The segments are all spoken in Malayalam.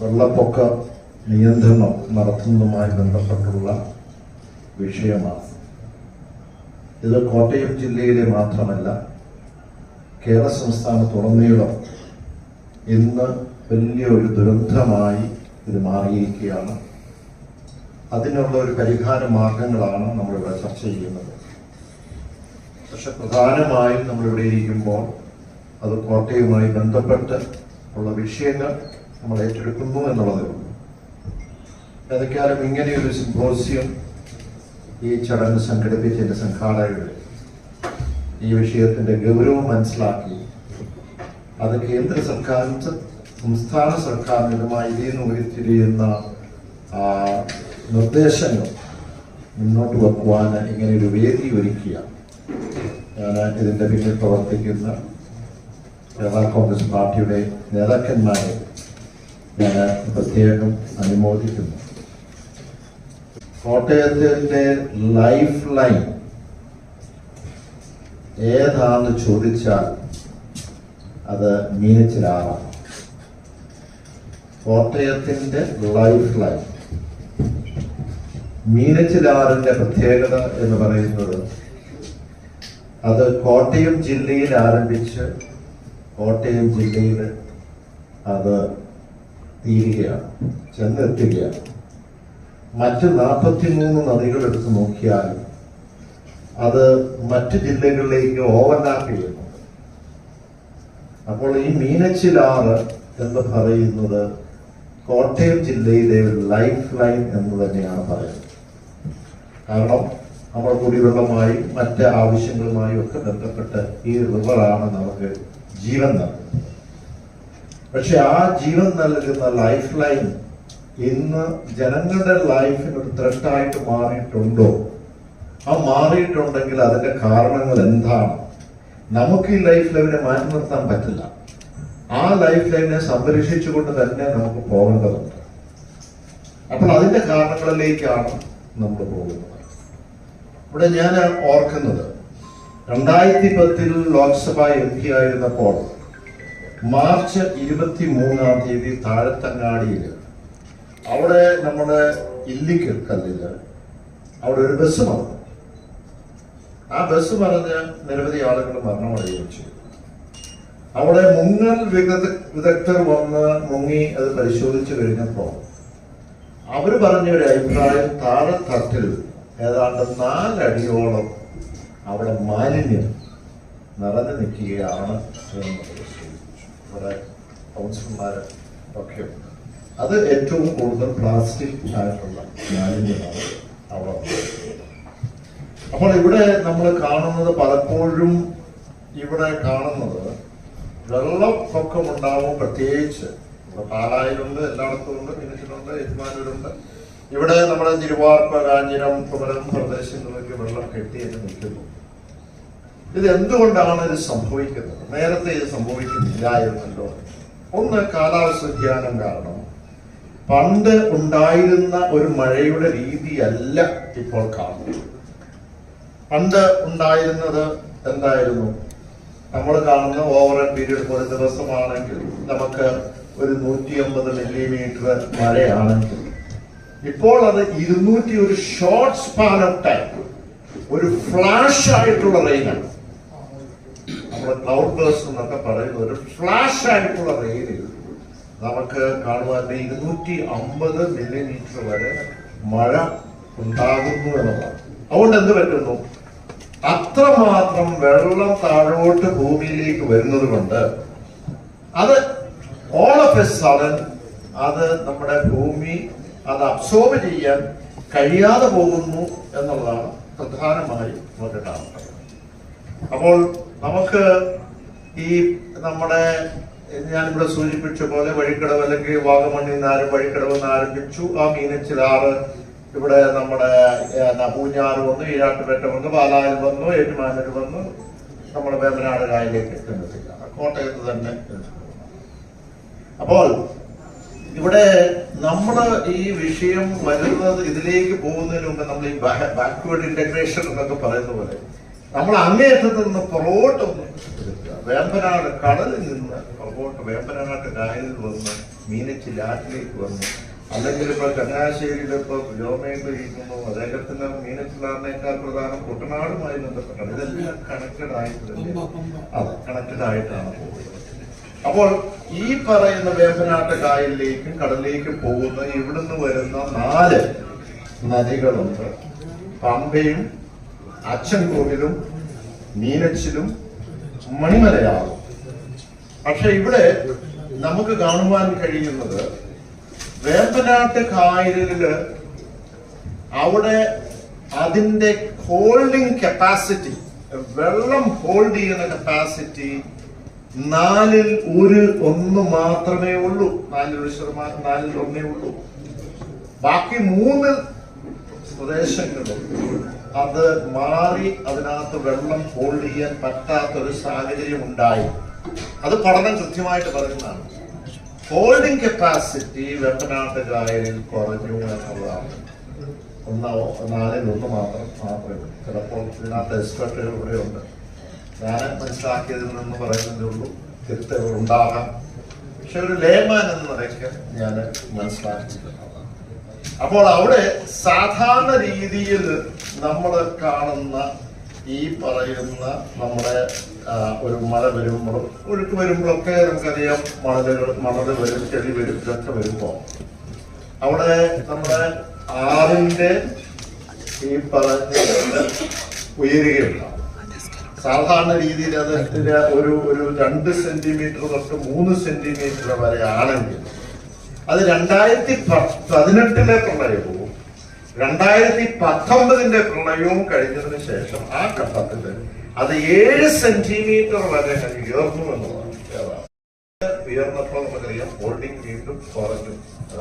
വെള്ളപ്പൊക്ക നിയന്ത്രണം നടത്തുന്നതുമായി ബന്ധപ്പെട്ടുള്ള വിഷയമാണ്. ഇത് കോട്ടയം ജില്ലയിലെ മാത്രമല്ല കേരള സംസ്ഥാനത്തുടനീളം ഇന്ന് വലിയ ഒരു ദുരന്തമായി ഇത് മാറിയിരിക്കുകയാണ്. അതിനുള്ള ഒരു പരിഹാര മാർഗങ്ങളാണ് നമ്മളിവിടെ ചർച്ച ചെയ്യുന്നത്. പക്ഷെ പ്രധാനമായും നമ്മളിവിടെ ഇരിക്കുമ്പോൾ അത് കോട്ടയുമായി ബന്ധപ്പെട്ട് ഉള്ള വിഷയങ്ങൾ നമ്മൾ ഏറ്റെടുക്കുന്നു എന്നുള്ളതേ. ഏതൊക്കെയാലും ഇങ്ങനെയൊരു സിംബോസിയം ഈ ചടങ്ങ് സംഘടിപ്പിച്ചതിന്റെ സംഘാടകർ ഈ വിഷയത്തിന്റെ ഗൗരവം മനസ്സിലാക്കി അത് കേന്ദ്ര സർക്കാരും സംസ്ഥാന സർക്കാരിനുമായി ഇതിൽ നിന്ന് ഉരുത്തിരിയുന്ന ആ, നിർദ്ദേശങ്ങൾ മുന്നോട്ട് വെക്കുവാൻ ഇങ്ങനെ ഒരു വേദി ഒരുക്കുക ഞാൻ ഇതിന്റെ പിന്നിൽ പ്രവർത്തിക്കുന്ന കേരള കോൺഗ്രസ് പാർട്ടിയുടെ നേതാക്കന്മാരെ ഞാൻ പ്രത്യേകം അനുമോദിക്കുന്നു. കോട്ടയത്തിന്റെ ലൈഫ് ലൈൻ ഏതാന്ന് ചോദിച്ചാൽ അത് മീനച്ചിലാറാണ്. കോട്ടയത്തിന്റെ ലൈഫ് ലൈൻ മീനച്ചിലാറിന്റെ പ്രത്യേകത എന്ന് പറയുന്നത് അത് കോട്ടയം ജില്ലയിൽ ആരംഭിച്ച് കോട്ടയം ജില്ലയിൽ അത് തീരുകയാണ് ചെന്നെത്തുകയാണ്. മറ്റ് നാൽപ്പത്തിമൂന്ന് നദികൾ എടുത്ത് നോക്കിയാൽ അത് മറ്റ് ജില്ലകളിലേക്ക് ഓവർലാപ്പ് ചെയ്യുന്നു അപ്പോൾ ഈ മീനച്ചിലാറ് എന്ന് പറയുന്നത് കോട്ടയം ജില്ലയിലെ ഒരു ലൈഫ് ലൈൻ എന്ന് തന്നെയാണ് പറയുന്നത്. കാരണം നമ്മൾ കുടിവെള്ളമായി മറ്റ് ആവശ്യങ്ങളുമായും ഒക്കെ ബന്ധപ്പെട്ട് ഈ റിവറാണ് നമുക്ക് ജീവൻ നൽകുന്നത്. പക്ഷെ ആ ജീവൻ നൽകുന്ന ലൈഫ് ലൈൻ ഇന്ന് ജനങ്ങളുടെ ലൈഫിന് ഒരു ത്രെട്ടായിട്ട് മാറിയിട്ടുണ്ടോ? ആ മാറിയിട്ടുണ്ടെങ്കിൽ അതിന്റെ കാരണങ്ങൾ എന്താണ്? നമുക്ക് ഈ ലൈഫ് ലൈനെ മാറ്റി നിർത്താൻ പറ്റില്ല. ആ ലൈഫ് ലൈനെ സംരക്ഷിച്ചുകൊണ്ട് തന്നെ നമുക്ക് പോകേണ്ടതുണ്ട്. അപ്പോൾ അതിന്റെ കാരണങ്ങളിലേക്കാണ് നമ്മൾ പോകുന്നത്. ഇവിടെ ഞാൻ ഓർക്കുന്നത്. രണ്ടായിരത്തി പത്തിൽ ലോക്സഭ എം പി ആയിരുന്നപ്പോൾ മാർച്ച് ഇരുപത്തി മൂന്നാം തീയതി താഴത്തങ്ങാടിയിൽ. അവിടെ നമ്മുടെ ഇല്ലിക്കൽ കല്ലിൽ അവിടെ ഒരു ബസ് മറന്നു. ആ ബസ് മറിഞ്ഞ് നിരവധി ആളുകൾ മരണമടയുകയും ചെയ്തു അവിടെ മുങ്ങൽ വിദഗ്ധ വിദഗ്ധർ വന്ന് മുങ്ങി അത് പരിശോധിച്ചു കഴിഞ്ഞപ്പോൾ അവർ പറഞ്ഞ ഒരു അഭിപ്രായം താഴെ തട്ടിൽ ഏതാണ്ട് നാലടിയോളം അവിടെ മാലിന്യം നിറഞ്ഞു നിൽക്കുകയാണ് എന്നുള്ളത് ഇവിടെ കൗൺസിലർമാര് ഒക്കെ അത് ഏറ്റവും കൂടുതൽ പ്ലാസ്റ്റിക് ആയിട്ടുള്ള മാലിന്യമാണ് അവിടെ. അപ്പോൾ ഇവിടെ നമ്മൾ കാണുന്നത് പലപ്പോഴും ഇവിടെ കാണുന്നത് വെള്ളപ്പൊക്കം ഉണ്ടാവും പ്രത്യേകിച്ച്. ഇവിടെ പാലായിലുണ്ട് എല്ലായിടത്തും ഉണ്ട് പിന്നിട്ടുണ്ട് യജമാനൂരുണ്ട് ഇവിടെ നമ്മുടെ തിരുവാർപ്പ കാഞ്ഞിരം കുമരം പ്രദേശങ്ങളിലൊക്കെ വെള്ളം കെട്ടിയിട്ട് നിൽക്കുന്നു. ഇത് എന്തുകൊണ്ടാണ് ഇത് സംഭവിക്കുന്നത്? നേരത്തെ ഇത് സംഭവിക്കുന്നില്ലായിരുന്നല്ലോ ഒന്ന് കാലാവസ്ഥ വ്യതിയാനം കാരണം. പണ്ട് ഉണ്ടായിരുന്ന ഒരു മഴയുടെ രീതിയല്ല ഇപ്പോൾ കാണുന്നത്. പണ്ട് ഉണ്ടായിരുന്നത് എന്തായിരുന്നു? നമ്മൾ കാണുന്ന ഓവർ പീരീഡ് ഒരു ദിവസമാണെങ്കിൽ നമുക്ക് ഒരു നൂറ്റി അമ്പത് മില്ലിമീറ്റർ മഴയാണെങ്കിൽ. ഇപ്പോൾ അത് ഇരുന്നൂറ്റി ഒരു ഷോർട്ട് സ്പാൻ ഓഫ് ടൈം ഒരു ഫ്ലാഷ് ആയിട്ടുള്ള റെയിനാണ് ക്ലൗഡ് ബേഴ്സ് എന്നൊക്കെ പറയുന്ന ഒരു ഫ്ലാഷ് ആയിട്ടുള്ള റെയിനിൽ നമുക്ക് കാണുവാൻ ഇരുന്നൂറ്റി അമ്പത് മില്ലിമീറ്റർ വരെ മഴ ഉണ്ടാകുന്നു എന്നുള്ളതാണ്. അതുകൊണ്ട് എന്ത് പറ്റുന്നു? അത്രമാത്രം വെള്ളം താഴോട്ട് ഭൂമിയിലേക്ക് വരുന്നത് കൊണ്ട് അത് ഓൾ ഓഫ് എ സഡൻ അത് നമ്മുടെ ഭൂമി അത് അബ്സോർബ് ചെയ്യാൻ കഴിയാതെ പോകുന്നു എന്നുള്ളതാണ് പ്രധാനമായി നമുക്ക് കാണുന്നത് അപ്പോൾ നമുക്ക് ഈ നമ്മുടെ ഞാനിവിടെ സൂചിപ്പിച്ച പോലെ വഴിക്കടവ് അല്ലെങ്കിൽ വാഗമണ്ണിൽ നിന്ന് ആരും വഴിക്കടവ് നിന്ന് ആരംഭിച്ചു. ആ മീനച്ചിലാറ് ഇവിടെ നമ്മുടെ പൂഞ്ഞാറ് വന്നു ഈരാട്ടുപേട്ട വന്നു പാലായിൽ വന്നു ഏറ്റുമാനൂർ വന്നു. നമ്മുടെ വേമ്പനാട് കായലിലേക്ക് എത്തുന്നതില്ല കോട്ടയത്ത് തന്നെ അപ്പോൾ ഇവിടെ നമ്മൾ ഈ വിഷയം വരുന്നത് ഇതിലേക്ക് പോകുന്നതിന് മുമ്പ് നമ്മൾ ഈ ബാക്ക്വേർഡ് ഇന്റഗ്രേഷൻ എന്നൊക്കെ പറയുന്ന പോലെ നമ്മൾ അങ്ങേയറ്റത്ത് നിന്ന് പുറകോട്ട് വേമ്പനാട് കടലിൽ നിന്ന് പുറകോട്ട് വേമ്പനാട് കായലിൽ വന്ന് മീനച്ചി ലാറ്റിലേക്ക് വന്ന് അല്ലെങ്കിൽ ഇപ്പൊ ചങ്ങനാശ്ശേരിയിൽ ഇപ്പൊ ജോമേന്ദ്ര കഴിക്കുന്നു അദ്ദേഹത്തിന് മീനച്ചിലാറിനേക്കാൾ പ്രധാനം കുട്ടനാടുമായി ബന്ധപ്പെട്ടാണ് ഇതെല്ലാം കണക്റ്റഡ് ആയിട്ട് അതെ കണക്റ്റഡ് ആയിട്ടാണ് പോകുന്നത്. അപ്പോൾ ഈ പറയുന്ന വേമ്പനാട്ട് കായലിലേക്കും കടലിലേക്കും പോകുന്ന ഇവിടുന്ന് വരുന്ന നാല് നദികളുണ്ട്. പമ്പയും അച്ചൻകോവിലും മീനച്ചിലും മണിമലയാറും പക്ഷെ ഇവിടെ നമുക്ക് കാണുവാൻ കഴിയുന്നത് വേമ്പനാട്ട് കായലിൽ അവിടെ അതിന്റെ ഹോൾഡിംഗ് കപ്പാസിറ്റി വെള്ളം ഹോൾഡ് ചെയ്യുന്ന കപ്പാസിറ്റി നാലിൽ ഒരു ഒന്ന് മാത്രമേ ഉള്ളൂ. നാലിൽ ഒരു ശതമാനം നാലിൽ ഒന്നേ ഉള്ളൂ. ബാക്കി മൂന്ന് പ്രദേശങ്ങളും അത് മാറി അതിനകത്ത് വെള്ളം ഹോൾഡ് ചെയ്യാൻ പറ്റാത്ത ഒരു സാഹചര്യം ഉണ്ടായി അത് പഠനം കൃത്യമായിട്ട് പറയുന്നതാണ്. ഹോൾഡിംഗ് കപ്പാസിറ്റി വെട്ടനാട്ട് കായലിൽ കുറഞ്ഞു എന്നുള്ളതാണ്. ഒന്നോ നാലിൽ ഒന്ന് മാത്രം മാത്രമേ ഉള്ളൂ. ചിലപ്പോൾ ഇതിനകത്ത് എക്സ്പെർട്ടുകൾ ഇവിടെ ഉണ്ട്. ഞാൻ മനസ്സിലാക്കിയതിൽ നിന്ന് പറയുന്നതേ ഉള്ളൂ. തിരുത്തുകൾ ഉണ്ടാകാം. പക്ഷെ ഒരു ലേമാൻ എന്ന് നിലയ്ക്ക് ഞാൻ മനസ്സിലാക്കിയിട്ടുള്ളതാണ് അപ്പോൾ അവിടെ സാധാരണ രീതിയിൽ നമ്മൾ കാണുന്ന ഈ പറയുന്ന നമ്മുടെ ഒരു മഴ വരുമ്പോഴും ഒഴുക്ക് വരുമ്പോഴൊക്കെ നമുക്കറിയാം മണലുകൾ മണൽ വരും ചെളി വരും ഇതൊക്കെ വരുമ്പോൾ. അവിടെ നമ്മുടെ ആറിന്റെ ഈ പറഞ്ഞ ഉയരുകയുണ്ടാവും. സാധാരണ രീതിയിൽ അത് ഒരു ഒരു രണ്ട് സെന്റിമീറ്റർ തൊട്ട് മൂന്ന് സെന്റിമീറ്റർ വരെ ആണെങ്കിൽ അത് രണ്ടായിരത്തി പതിനെട്ടിലെ പ്രളയവും രണ്ടായിരത്തി പത്തൊമ്പതിന്റെ പ്രളയവും കഴിഞ്ഞതിന് ശേഷം ആ ഘട്ടത്തിൽ അത് ഏഴ് സെന്റിമീറ്റർ വരെ ഉയർന്നു എന്നുള്ളതാണ് ഉയർന്നപ്പോൾ നമുക്കറിയാം ഹോൾഡിംഗ് വീണ്ടും കുറഞ്ഞു.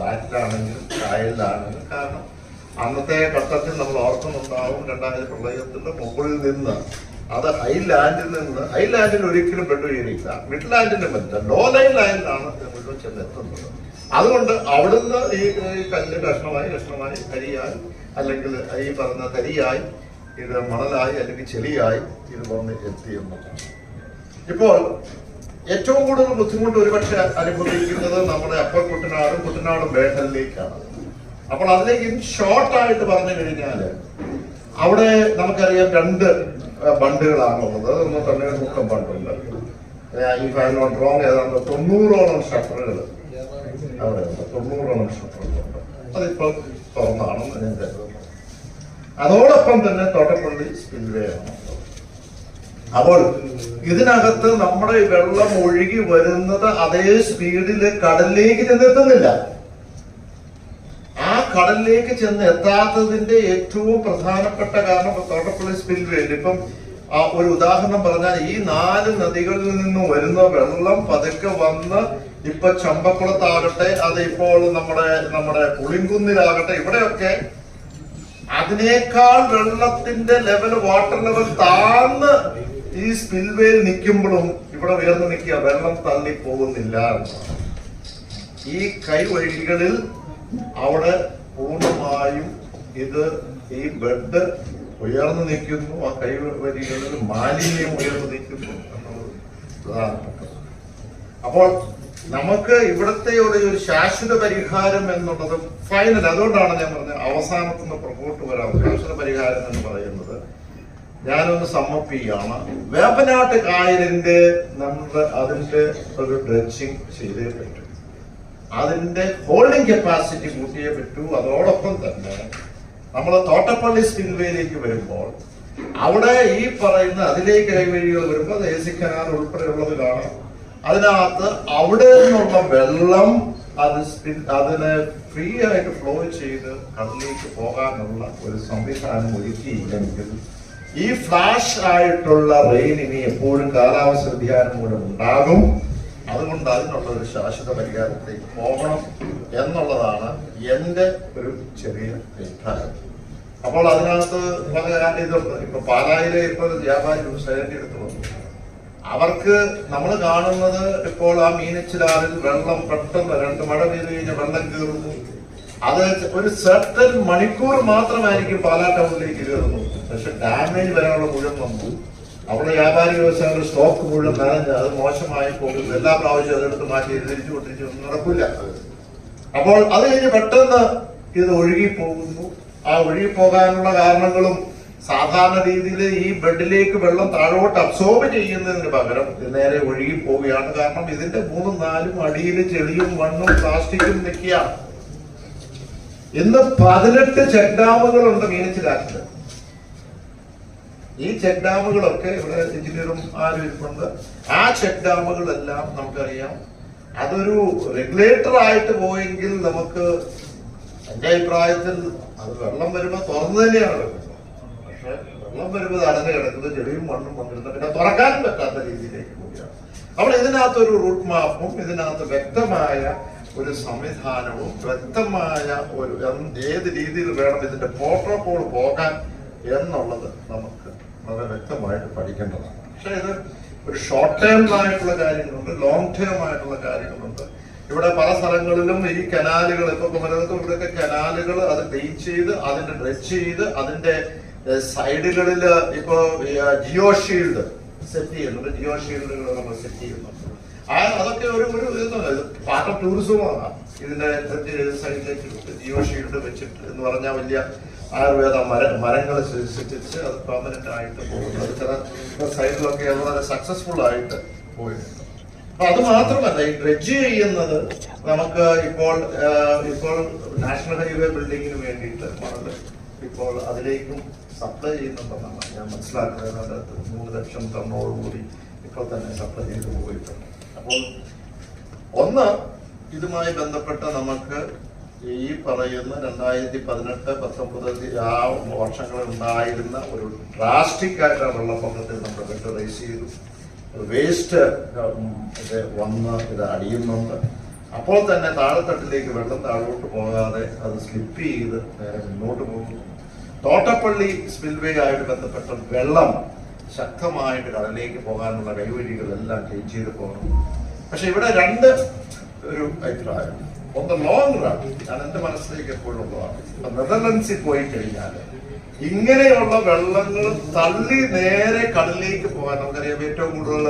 ആറ്റിലാണെങ്കിലും കായലിലാണെങ്കിലും കാരണം അന്നത്തെ ഘട്ടത്തിൽ നമ്മൾ ഓർക്കുന്നുണ്ടാവും രണ്ടായിരത്തി പ്രളയത്തിന്റെ മുകളിൽ നിന്ന്. അത് ഹൈലാൻഡിൽ നിന്ന് ഹൈലാൻഡിൽ ഒരിക്കലും പെട്ടുകയില്ല മിഡ് ലാൻഡിന്റെ മറ്റ ലോ ലൈൻ ലാൻഡിലാണ് മുഴുവൻ ചെന്നെത്തുന്നത്. അതുകൊണ്ട് അവിടുന്ന് ഈ കല്ല് കഷ്ണമായി കഷ്ണമായി കരിയായി അല്ലെങ്കിൽ ഈ പറഞ്ഞ തരിയായി ഇത് മണലായി അല്ലെങ്കിൽ ചെളിയായി ഇത് വന്ന് എത്തിയെന്നുള്ളതാണ് ഇപ്പോൾ ഏറ്റവും കൂടുതൽ ബുദ്ധിമുട്ട് ഒരുപക്ഷെ അനുഭവിക്കുന്നത് നമ്മുടെ അപ്പർ കുട്ടനാടും കുട്ടനാടും വേട്ടലിലേക്കാണ് അപ്പോൾ അതിലേക്ക് ഷോർട്ട് ആയിട്ട് പറഞ്ഞു കഴിഞ്ഞാൽ അവിടെ നമുക്കറിയാം രണ്ട് ബണ്ടുകളാണ് ബണ്ടുകളാണുള്ളത്. നമ്മൾ തന്നെ മുക്കം ബണ്ടുണ്ട് ഈ ഫൈനോട്ട് റോങ് ഏതാണ്ട് തൊണ്ണൂറോളം ഷട്ടറുകൾ. അവിടെ ഉണ്ട്. തൊണ്ണൂറോളം ഷട്ടറുകളുണ്ട് അതിപ്പോൾ തുറന്നാണെന്ന് ഞാൻ കരുതുന്നു. അതോടൊപ്പം തന്നെ തോട്ടപ്പള്ളി സ്പിൽവേ ആണ്. അപ്പോൾ ഇതിനകത്ത് നമ്മുടെ വെള്ളം ഒഴുകി വരുന്നത് അതേ സ്പീഡിൽ കടലിലേക്ക് ചെന്നെത്തുന്നില്ല ആ കടലിലേക്ക് ചെന്ന് എത്താത്തതിന്റെ ഏറ്റവും പ്രധാനപ്പെട്ട കാരണം തോട്ടപ്പള്ളി സ്പിൽവേയിൽ ഇപ്പം ഒരു ഉദാഹരണം പറഞ്ഞാൽ ഈ നാല് നദികളിൽ നിന്നും വരുന്ന വെള്ളം പതുക്കെ വന്ന് ഇപ്പൊ ചമ്പക്കുളത്താകട്ടെ അത് ഇപ്പോൾ നമ്മുടെ നമ്മുടെ പുളിങ്കുന്നിലാകട്ടെ ഇവിടെയൊക്കെ അതിനേക്കാൾ വെള്ളത്തിന്റെ ലെവൽ വാട്ടർ ലെവൽ താഴ്ന്ന് ഈ സ്പിൽവേയിൽ നിൽക്കുമ്പോഴും ഇവിടെ ഉയർന്നു നിൽക്കുക വെള്ളം തള്ളി പോകുന്നില്ല. ഈ കൈവഴികളിൽ അവിടെ പൂർണമായും ഇത് ഈ ബെഡ് ഉയർന്നു നിൽക്കുന്നു ആ കൈവരികളിൽ മാലിന്യം ഉയർന്നു നിൽക്കുന്നു എന്നുള്ളത് പ്രധാനപ്പെട്ടത് അപ്പോൾ നമുക്ക് ഇവിടുത്തെ ഒരു ഒരു ശാശ്വത പരിഹാരം എന്നുള്ളത് ഫൈനൽ അതുകൊണ്ടാണ് ഞാൻ പറഞ്ഞത് അവസാനത്തുനിന്ന് പുറകോട്ട് വരാം ശാശ്വത പരിഹാരം എന്ന് പറയുന്നത്. ഞാനൊന്ന് സമർപ്പിക്കുകയാണ് വേപ്പനാട്ട് കായലിന്റെ നമ്മൾ അതിന്റെ ഒരു ഡ്രച്ചിങ് ചെയ്തേ പറ്റും. അതിന്റെ ഹോൾഡിംഗ് കപ്പാസിറ്റി കൂട്ടിയേ പറ്റൂ. അതോടൊപ്പം തന്നെ നമ്മൾ തോട്ടപ്പള്ളി സ്പിൽവേയിലേക്ക് വരുമ്പോൾ അവിടെ ഈ പറയുന്ന അതിലേക്ക് കൈവഴികൾ വരുമ്പോൾ അത് എ സി കനാൽ ഉൾപ്പെടെയുള്ളത് കാണാം. അതിനകത്ത് അവിടെ നിന്നുള്ള വെള്ളം അത് അതിന് ഫ്രീ ആയിട്ട് ഫ്ലോ ചെയ്ത് കടലിലേക്ക് പോകാനുള്ള ഒരു സംവിധാനം ഒരുക്കിയില്ലെങ്കിൽ ഈ ഫ്ലാഷ് ആയിട്ടുള്ള റെയിൻ ഇനി എപ്പോഴും കാലാവസ്ഥ വ്യതിയാനം മൂലം ഉണ്ടാകും. അതുകൊണ്ട് അതിനുള്ള ഒരു ശാശ്വത പരിഹാരത്തിലേക്ക് പോകണം എന്നുള്ളതാണ് എന്റെ ഒരു ചെറിയ അഭിപ്രായം. അപ്പോൾ അതിനകത്ത് പല ഇതുണ്ട് ഇപ്പൊ പാലായിലെ ഇപ്പൊ വ്യാപാരി സ്റ്റേറ്റ് എടുത്തു വന്നു. അവർക്ക് നമ്മൾ കാണുന്നത് ഇപ്പോൾ ആ മീനച്ചിലാറിൽ വെള്ളം പെട്ടെന്ന് രണ്ട് മഴ പെയ്ത് കഴിഞ്ഞാൽ വെള്ളം കയറുന്നു അത് ഒരു സെർട്ടൻ മണിക്കൂർ മാത്രമായിരിക്കും പാലാ ടൗണിലേക്ക് കയറുന്നു. പക്ഷെ ഡാമേജ് വരാനുള്ള മുഴുവൻ വന്നു. അവിടെ വ്യാപാരി വ്യവസായങ്ങളുടെ സ്റ്റോക്ക് മുഴുവൻ നനഞ്ഞ് അത് മോശമായി പോകും എല്ലാ പ്രാവശ്യം അതെടുത്ത് മാറ്റി തിരിച്ചു കൊണ്ടിരിച്ചു. നടക്കില്ല അപ്പോൾ അത് കഴിഞ്ഞ് പെട്ടെന്ന് ഇത് ഒഴുകി പോകുന്നു ആ ഒഴുകി പോകാനുള്ള കാരണങ്ങളും സാധാരണ രീതിയിൽ ഈ ബെഡിലേക്ക് വെള്ളം താഴോട്ട് അബ്സോർബ് ചെയ്യുന്നതിന് പകരം നേരെ ഒഴുകി പോവുകയാണ്. കാരണം ഇതിന്റെ മൂന്നും നാലും അടിയിൽ ചെളിയും മണ്ണും പ്ലാസ്റ്റിക്കും നിൽക്കുകയാണ് ഇന്ന് പതിനെട്ട് ചെക്ക് ഡാമുകളുണ്ട് മീനച്ചിലാറ്റിൽ ഈ ചെക്ക് ഡാമുകളൊക്കെ ഇവിടെ എഞ്ചിനീയറും ആരും ഇരിപ്പുണ്ട്. ആ ചെക്ക് ഡാമുകളെല്ലാം നമുക്കറിയാം. അതൊരു റെഗുലേറ്റർ ആയിട്ട് പോയെങ്കിൽ നമുക്ക് എന്റെ അഭിപ്രായത്തിൽ അത് വെള്ളം വരുമ്പോ തുറന്നു തന്നെയാണ് പക്ഷെ വെള്ളം വരുമ്പോൾ അടഞ്ഞു കിടക്കുന്നത് ചെളിയും മണ്ണും പങ്കെടുത്ത പിന്നെ തുറക്കാൻ പറ്റാത്ത രീതിയിലേക്ക് പോവുകയാണ്. അപ്പോൾ ഇതിനകത്തൊരു റൂട്ട് മാപ്പും ഇതിനകത്ത് വ്യക്തമായ ഒരു സംവിധാനവും വ്യക്തമായ ഒരു ഏത് രീതിയിൽ വേണം ഇതിന്റെ പ്രോട്ടോകോൾ പോകാൻ എന്നുള്ളത് നമുക്ക് വളരെ വ്യക്തമായിട്ട് പഠിക്കേണ്ടതാണ്. പക്ഷെ ഇത് ഒരു ഷോർട്ട് ടേം ആയിട്ടുള്ള കാര്യങ്ങളുണ്ട് ലോങ് ടേം ആയിട്ടുള്ള കാര്യങ്ങളുണ്ട്. ഇവിടെ പല സ്ഥലങ്ങളിലും ഈ കനാലുകൾ ഇപ്പൊ കുമരകത്തും ഇവിടെയൊക്കെ കനാലുകൾ അത് ക്ലീൻ ചെയ്ത് അതിന്റെ ഡ്രച്ച് ചെയ്ത് അതിന്റെ സൈഡുകളിൽ ഇപ്പോ ജിയോ ഷീൽഡ് സെറ്റ് ചെയ്യുന്നുണ്ട്. ജിയോ ഷീൽഡുകൾ നമ്മൾ സെറ്റ് ചെയ്യുന്നുണ്ട് ആ അതൊക്കെ ഒരു ഒരു പാർട്ട് ഓഫ് ടൂറിസമാണ് ഇതിന്റെ സൈഡിലേക്ക് ജിയോ ഷീൽഡ് വെച്ചിട്ട് എന്ന് പറഞ്ഞാൽ വലിയ ആയുർവേദ മര മരങ്ങൾ സൃഷ്ടിച്ച് അത് പെർമനന്റ് ആയിട്ട് പോകുന്നു. അത് ചില സൈഡിലൊക്കെ അത് വളരെ സക്സസ്ഫുൾ ആയിട്ട് പോയിട്ടുണ്ട്. അപ്പൊ അത് മാത്രമല്ല ഈ ഡ്രഡ്ജ് ചെയ്യുന്നത് നമുക്ക് ഇപ്പോൾ ഇപ്പോൾ നാഷണൽ ഹൈവേ ബിൽഡിങ്ങിന് വേണ്ടിയിട്ട് ഇപ്പോൾ അതിലേക്കും സപ്ലൈ ചെയ്യുന്നുണ്ടെന്നാണ് ഞാൻ മനസ്സിലാക്കുന്നത് അതിനകത്ത് മൂന്ന് ലക്ഷം ടണ്ണോടുകൂടി ഇപ്പോൾ തന്നെ സപ്ലൈ ചെയ്ത് പോയിട്ടുണ്ട് അപ്പോൾ ഒന്ന് ഇതുമായി ബന്ധപ്പെട്ട് നമുക്ക് ഈ പറയുന്ന രണ്ടായിരത്തി പതിനെട്ട് പത്തൊമ്പത് ആ വർഷങ്ങളിൽ ഉണ്ടായിരുന്ന ഒരു ഡ്രാസ്റ്റിക് ആയിട്ടുള്ള വെള്ളപ്പൊക്കത്തിൽ നമ്മൾ വെട്ട് റേസ് ചെയ്തു വേസ്റ്റ് വന്ന് ഇത് അടിയുന്നുണ്ട്. അപ്പോൾ തന്നെ താഴെത്തട്ടിലേക്ക് വെള്ളം താഴോട്ട് പോകാതെ അത് സ്ലിപ്പ് ചെയ്ത് നേരെ മുന്നോട്ട് പോകുന്നു. തോട്ടപ്പള്ളി സ്പിൽവേ ആയിട്ട് ബന്ധപ്പെട്ട വെള്ളം ശക്തമായിട്ട് കടലിലേക്ക് പോകാനുള്ള കൈവഴികളെല്ലാം ചേഞ്ച് ചെയ്ത് പോകണം. പക്ഷെ ഇവിടെ രണ്ട് ഒരു അഭിപ്രായം. ഒന്ന് ലോങ് റൺ ഞാൻ എന്റെ മനസ്സിലേക്ക് എപ്പോഴും ഉള്ളതാണ് നെതർലൻഡ്സിൽ പോയി കഴിഞ്ഞാൽ ഇങ്ങനെയുള്ള വെള്ളങ്ങൾ തള്ളി നേരെ കടലിലേക്ക് പോകാൻ നമുക്കറിയാം ഏറ്റവും കൂടുതൽ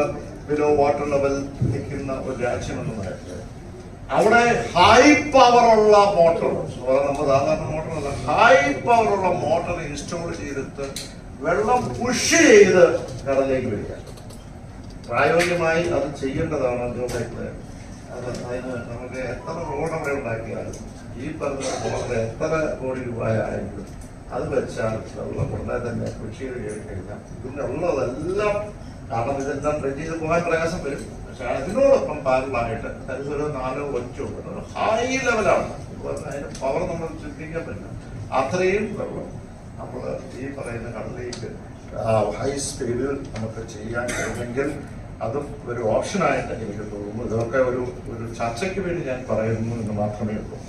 ബിലോ വാട്ടർ ലെവൽ നിൽക്കുന്ന ഒരു രാജ്യമെന്ന് പറയുന്നത്. അവിടെ ഹൈ പവറുള്ള മോട്ടോർ നമ്മൾ സാധാരണ മോട്ടറല്ല ഹൈ പവറുള്ള മോട്ടോർ ഇൻസ്റ്റോൾ ചെയ്തിട്ട് വെള്ളം പുഷ് ചെയ്ത് കടലിലേക്ക് വരിക. പ്രായോഗികമായി അത് ചെയ്യേണ്ടതാണ് അതുകൊണ്ടൊക്കെ അത് അതിന് നമുക്ക് എത്ര റോഡ് ഉണ്ടാക്കിയാലും ഈ പറഞ്ഞ എത്ര കോടി രൂപ ആയെങ്കിലും അത് വെച്ചാൽ വെള്ളം ഉടനെ തന്നെ കൃഷി ചെയ്ത് കഴിഞ്ഞാൽ ഇതിനുള്ളതെല്ലാം കാരണം ഇതെല്ലാം ട്രെൻഡ് ചെയ്ത് പോകാൻ പ്രയാസം വരും. അതിനോടൊപ്പം പാരലായിട്ട് ഒരു നാലോ അഞ്ചോ ഹൈ ലെവലാണ് അതിന് പവർ നമ്മൾ ചിന്തിക്കാൻ പറ്റില്ല. അത്രയും വെള്ളം നമ്മൾ ഈ പറയുന്ന കടലിലേക്ക് ഹൈ സ്പീഡിൽ നമുക്ക് ചെയ്യാൻ കഴിയുമെങ്കിൽ അതും ഒരു ഓപ്ഷനായിട്ട് എനിക്ക് തോന്നുന്നു. ഇതൊക്കെ ഒരു ഒരു ചർച്ചയ്ക്ക് വേണ്ടി ഞാൻ പറയുന്നു എന്ന് മാത്രമേ ഉള്ളൂ.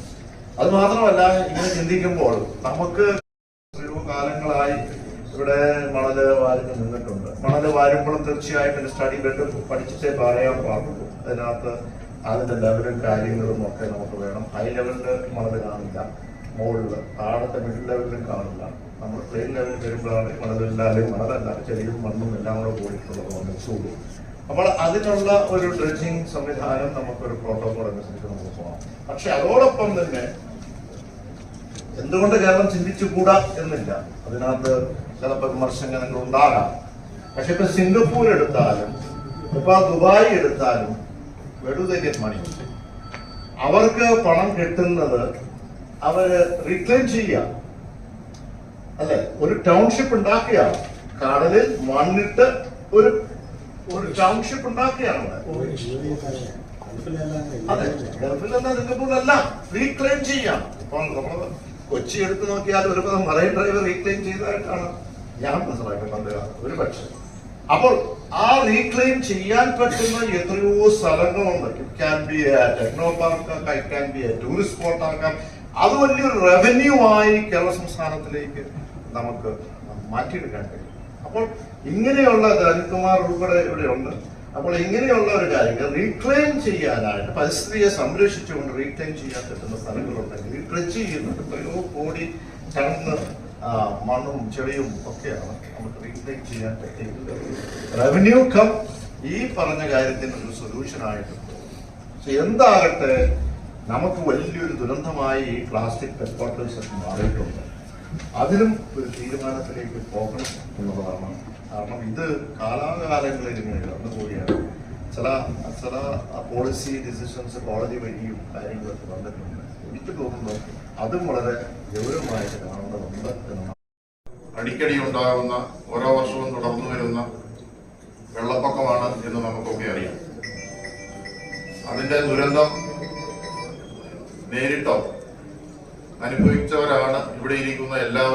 അത് മാത്രമല്ല ഇങ്ങനെ ചിന്തിക്കുമ്പോൾ നമുക്ക് തീർച്ചയായിട്ടും സ്റ്റഡി ബെഡ് പഠിച്ചിട്ടേ പറയാൻ പാടുള്ളൂ. അതിനകത്ത് അതിന്റെ ലെവലും കാര്യങ്ങളും ഒക്കെ നമുക്ക് വേണം. ഹൈ ലെവലിൽ മണൽ കാണില്ല. മുകളിൽ താഴത്തെ മിഡിൽ ലെവലിലും കാണില്ല. നമ്മൾ പ്ലെയിൻ ലെവലിൽ വരുമ്പോഴാണ് മണലില്ലാതെ മണലല്ല ചെളിയും മണ്ണും എല്ലാം കൂടെ കൂടിയിട്ടുള്ളത് വന്നിച്ചുള്ളൂ അപ്പോൾ അതിനുള്ള ഒരു ഡ്രഡ്ജിങ് സംവിധാനം നമുക്കൊരു പ്രോട്ടോകോൾ അനുസരിച്ച് നമുക്ക് പോകാം. പക്ഷെ അതോടൊപ്പം തന്നെ എന്തുകൊണ്ട് കേരളം ചിന്തിച്ചുകൂടാ എന്നില്ല? അതിനകത്ത് ചിലപ്പോൾ വിമർശനങ്ങൾ ഉണ്ടാകാം. പക്ഷെ ഇപ്പൊ സിംഗപ്പൂർ എടുത്താലും ഇപ്പൊ ദുബായ് എടുത്താലും വെടുതരിയൻ മണി അവർക്ക് പണം കിട്ടുന്നത് അവർ റീക്ലെയിം ചെയ്യാം. അല്ലെ? ഒരു ടൗൺഷിപ്പ് ഉണ്ടാക്കുകയാണ് കടലിൽ മണ്ണിട്ട് ഒരു ഒരു ടൗൺഷിപ്പ് ഉണ്ടാക്കുകയാണ് അതെ. ഗൾഫിലല്ല സിംഗപ്പൂരിലല്ല. റീക്ലെയിം ചെയ്യാം. ഇപ്പൊ നമ്മൾ കൊച്ചി എടുത്ത് നോക്കിയാൽ ഒരു മറൈൻ ഡ്രൈവർ റീക്ലെയിം ചെയ്തതായിട്ടാണ്. ഞാൻ മനസ്സിലാക്കുന്നത് ഒരു പക്ഷേ അപ്പോൾ ആ റീക്ലെയിം ചെയ്യാൻ പറ്റുന്ന എത്രയോ സ്ഥലങ്ങളുണ്ട്. ക്യാൻ ബി ടെക്നോ പാർക്ക് ആക്കാം ക്യാൻ ബി ടൂറിസ്റ്റ് സ്പോട്ട് ആക്കാം അത് വലിയൊരു റവന്യൂ ആയി കേരള സംസ്ഥാനത്തിലേക്ക് നമുക്ക് മാറ്റിയെടുക്കാൻ കഴിയും. അപ്പോൾ ഇങ്ങനെയുള്ള അനിൽകുമാർ ഉൾപ്പെടെ ഇവിടെ ഉണ്ട്. അപ്പോൾ ഇങ്ങനെയുള്ള ഒരു കാര്യം റീക്ലെയിം ചെയ്യാനായിട്ട് പരിസ്ഥിതിയെ സംരക്ഷിച്ചുകൊണ്ട് റീക്ലെയിം ചെയ്യാൻ പറ്റുന്ന സ്ഥലങ്ങളുണ്ടെങ്കിൽ ഡ്രഡ്ജ് ചെയ്യുന്നുണ്ട് എത്രയോ കോടി കടന്ന് മണ്ണും ചെളിയും ഒക്കെയാണ് നമുക്ക് റീപ്ലേക്ക് ചെയ്യാൻ പറ്റിയത് റവന്യൂ കം ഈ പറഞ്ഞ കാര്യത്തിന് ഒരു സൊല്യൂഷൻ ആയിട്ടുണ്ട് പക്ഷെ എന്താകട്ടെ നമുക്ക് വലിയൊരു ദുരന്തമായി ഈ പ്ലാസ്റ്റിക് പെർക്കോട്ടേഴ്സ് ഒക്കെ മാറിയിട്ടുണ്ട്. അതിലും ഒരു തീരുമാനത്തിലേക്ക് പോകണം എന്നുള്ളതാണ്. കാരണം ഇത് കാലാകാലങ്ങളിൽ ഇങ്ങനെ കടന്നുപോവുകയാണ് ചില ചില പോളിസി ഡിസിഷൻസ് കോടതി വഴിയും കാര്യങ്ങളൊക്കെ വന്നിട്ടുണ്ട്. എനിക്ക് തോന്നുന്നു അതും വളരെ ഗൗരവമായിട്ട് കാണേണ്ടതുണ്ട് എന്നാണ് അടിക്കടി ഉണ്ടാകുന്ന ഓരോ വർഷവും തുടർന്നു വരുന്ന വെള്ളപ്പൊക്കമാണ് എന്ന് നമുക്കൊക്കെ അറിയാം. അതിന്റെ ദുരന്തം നേരിട്ടോ? അനുഭവിച്ചവരാണ് ഇവിടെ ഇരിക്കുന്ന എല്ലാവരും.